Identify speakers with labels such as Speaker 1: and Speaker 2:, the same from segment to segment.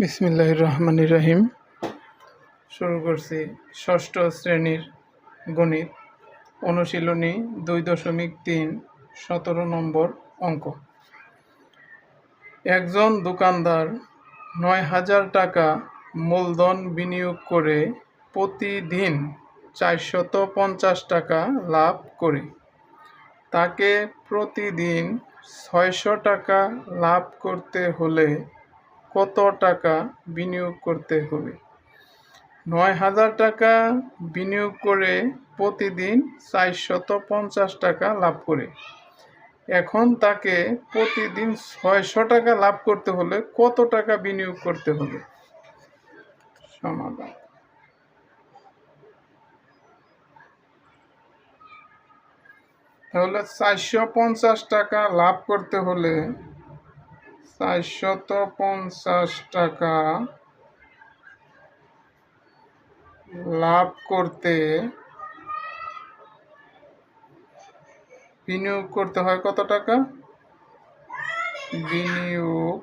Speaker 1: বিসমিল্লাহ রহমান রহিম। শুরু করছি ষষ্ঠ শ্রেণির গণিত, অনুশীলনী দুই দশমিক তিন, সতেরো নম্বর অঙ্ক। একজন দোকানদার নয় হাজার টাকা মূলধন বিনিয়োগ করে প্রতিদিন চারশত পঞ্চাশ টাকা লাভ করে। তাকে প্রতিদিন ছয়শো টাকা লাভ করতে হলে কত টাকা বিনিয়োগ করতে হবে? নয় হাজার টাকা বিনিয়োগ করে প্রতিদিন চারশত পঞ্চাশ টাকা লাভ করে। এখন তাকে প্রতিদিন ছয়শো টাকা লাভ করতে হলে কত টাকা বিনিয়োগ করতে হবে? সমাধান। তাহলে চারশো পঞ্চাশ টাকা লাভ করতে হলে চারশত পঞ্চাশ টাকা লাভ করতে, বিনিয়োগ করতে হয় কত টাকা? বিনিয়োগ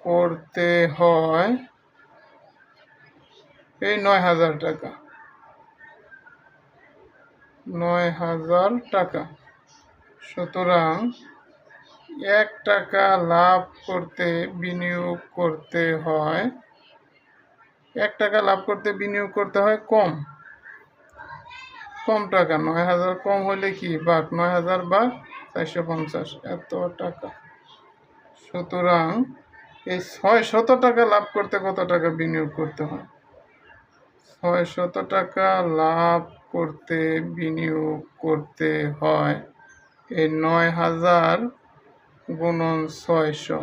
Speaker 1: করতে হয় এই নয় হাজার টাকা। নয় হাজার টাকা। সুতরাং এক টাকা লাভ করতে, বিনিয়োগ করতে হয়। এক টাকা লাভ করতে, বিনিয়োগ করতে হয় কম। কম টাকা, নয় হাজার কম হলে কি? বাঘ নয় হাজার বাঘ চারশো পঞ্চাশ, এত টাকা। সুতরাং এই ছয় শত টাকা লাভ করতে কত টাকা বিনিয়োগ করতে হয়? ছয় শত টাকা লাভ করতে, বিনিয়োগ করতে হয়। এই নয় হাজার গুণন ছয়শো।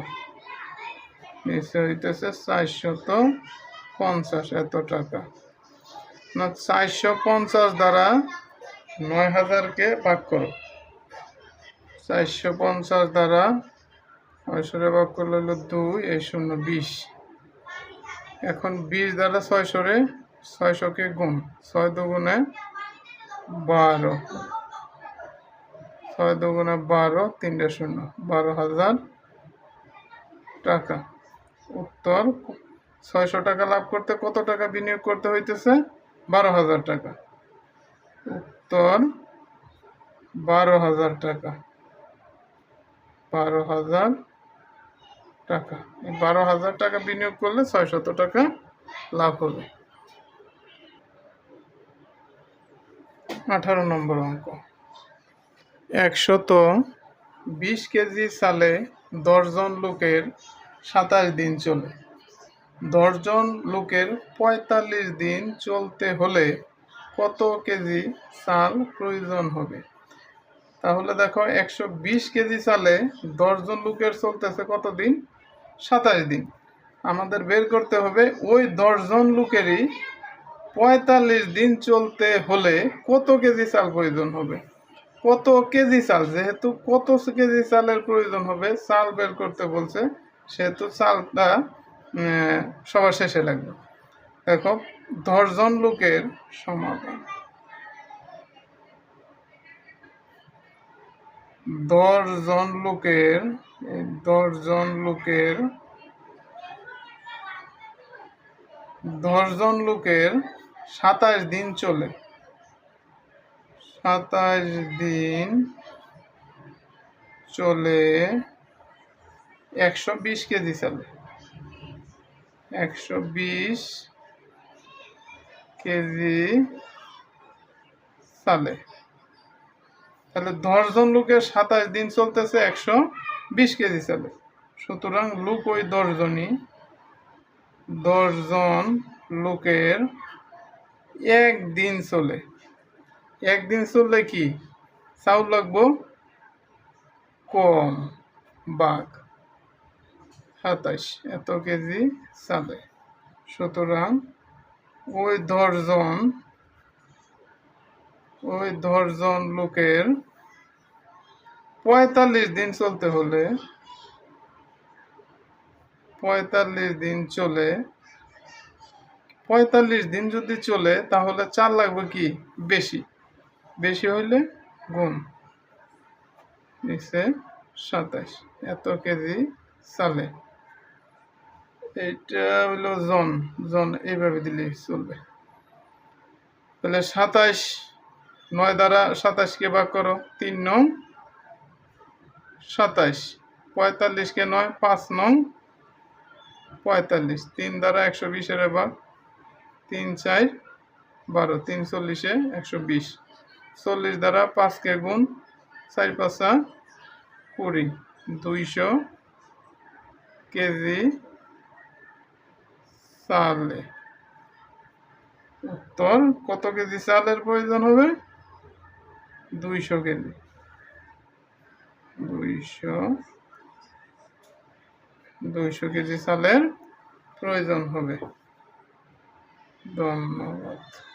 Speaker 1: নিচে হইতেছে চারশত পঞ্চাশ, এত টাকা। না, চারশো পঞ্চাশ দ্বারা নয় হাজারকে ভাগ করো। চারশো পঞ্চাশ দ্বারা ছয়শোরে ভাগ করলে হলো দুই, এই শূন্য বিশ। এখন বিশ দ্বারা ছয়শোরে ছয়শোকে গুণ, ছয় দুগুণে বারো। ছয় দুগুণে বারো, তিনটে শূন্য। বারো হাজার টাকা। উত্তর, ছয়শো টাকা লাভ করতে কত টাকা বিনিয়োগ করতে হইতেছে? বারো হাজার টাকা। উত্তর, বারো হাজার টাকা। বারো হাজার টাকা। এই বারো হাজার টাকা বিনিয়োগ করলে ছয় ছয়শত টাকা লাভ হবে। আঠারো নম্বর অঙ্ক। একশত বিশ কেজি চালে দশজন লোকের সাতাশ দিন চলে। দশজন লোকের পঁয়তাল্লিশ দিন চলতে হলে কত কেজি চাল প্রয়োজন হবে? তাহলে দেখো, একশো বিশ কেজি চালে দশজন লোকের চলতেছে কত দিন? সাতাশ দিন। আমাদের বের করতে হবে, ওই দশজন লোকেরই পঁয়তাল্লিশ দিন চলতে হলে কত কেজি চাল প্রয়োজন হবে? কত কেজি চাল? যেহেতু কত কেজি চালের প্রয়োজন হবে, চাল বের করতে বলছে, সেহেতু চালটা সবার শেষে লাগবে। দেখো, দশজন লোকের সমাধান দশজন লোকের দশজন লোকের দশজন লোকের সাতাশ দিন চলে। সাতাশ দিন চলে একশো বিশ কেজি চলে। একশো বিশ কেজি চালে। তাহলে দশজন লোকের সাতাশ দিন চলতেছে একশো বিশ কেজি চালে। সুতরাং লোক ওই দশজনই দশজন লোকের একদিন চলে। একদিন চললে কি? চাউল লাগবো? কম। বাঘ। সাতাশ। এত কেজি চালে। সুতরাং ওই দশজন ওই দশজন লোকের পঁয়তাল্লিশ দিন চলতে হলে, পঁয়তাল্লিশ দিন চলে, পঁয়তাল্লিশ দিন যদি চলে, তাহলে চাল লাগবে কি? বেশি। বেশি হইলে গুণ। নিচে সাতাশ, এত কেজি সালে এইটা হলো জন জন এইভাবে দিলেই চলবে। তাহলে সাতাশ, নয় দ্বারা সাতাশকে ভাগ করো, তিন নং সাতাইশ পঁয়তাল্লিশকে নয়, পাঁচ নং পঁয়তাল্লিশ। তিন দ্বারা একশো বিশের ভাগ, তিন চার বারো, তিন চল্লিশে একশো বিশ। চল্লিশ দ্বারা পাঁচকে গুণ চার পাঁচা কুড়ি। দুইশো কেজি চালে। উত্তর, কত কেজি চালের প্রয়োজন হবে? দুইশো কেজি। দুইশো দুইশো কেজি চালের প্রয়োজন হবে। ধন্যবাদ।